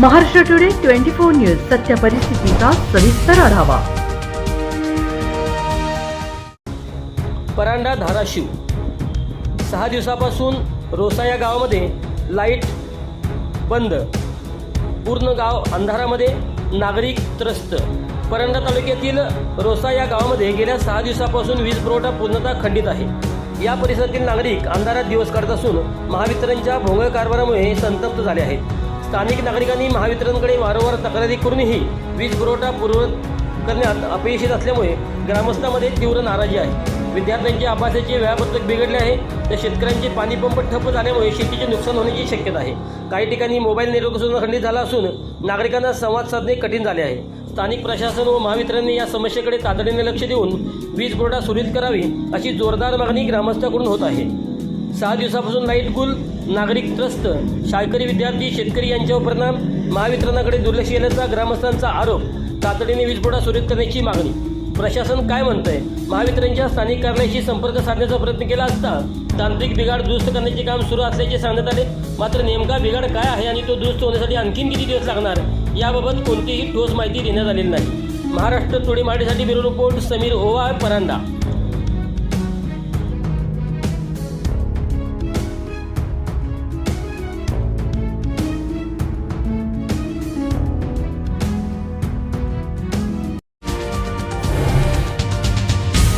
Maharashtra today twenty four news सत्य परिस्थितीचा सविस्तर आढावा. परांडा धाराशिव. सहा दिवसापासून रोसा या गावामध्ये लाइट बंद. पूर्ण गाव अंधारामध्ये नागरिक त्रस्त. परांडा तालुक्यातील रोसा या गावामध्ये गेल्या सहा दिवसापासून वीज पुरवठा पूर्णतः खंडित आहे. या परिसरातील नागरिक अंधारात दिवस काढत असून महावितरणच्या भोंगळ कारभारामुळे संतप्त झाले आहेत. स्थानिक नागरिकांनी महावितरणकडे वारंवार तक्रारी करूनही वीज पुरवठा पूर्वत करण्यात अपयशी असल्यामुळे ग्रामस्थांमध्ये तीव्र नाराजी आहे. विद्यार्थ्यांचे अभ्यासाचे वेळापत्रक बिघडले आहे. तर शेतकऱ्यांचे पाणीपंप ठप्प झाल्यामुळे शेतीचे नुकसान होण्याची शक्यता आहे. काही ठिकाणी मोबाईल नेटवर्क सुद्धा खंडित झाला असून नागरिकांना संवाद साधणे कठीण झाले आहे. स्थानिक प्रशासन व महावितरणने या समस्येकडे तातडीने लक्ष देऊन वीज पुरवठा सुरळीत करावी अशी जोरदार मागणी ग्रामस्थांकडून होत आहे. सहा दिवसापासून लाइट गुल नागरिक त्रस्त शाळकरी विद्यार्थी शेतकरी यांच्यावर परिणाम महावितरणाकडे दुर्लक्ष केल्याचा ग्रामस्थांचा आरोप तातडीने वीजपुरवठा सुरळीत करण्याची मागणी. प्रशासन काय म्हणतंय? महावितरणच्या स्थानिक कार्यालयाशी संपर्क साधण्याचा प्रयत्न केला असता तांत्रिक बिघाड दुरुस्त करण्याचे काम सुरू असल्याचे सांगण्यात आले. मात्र नेमका बिघाड काय आहे आणि तो दुरुस्त होण्यासाठी आणखीन किती दिवस लागणार? याबाबत कोणतीही ठोस माहिती देण्यात आलेली नाही. महाराष्ट्र टोळी माहितीसाठी ब्युरो रिपोर्ट समीर ओवा परांडा.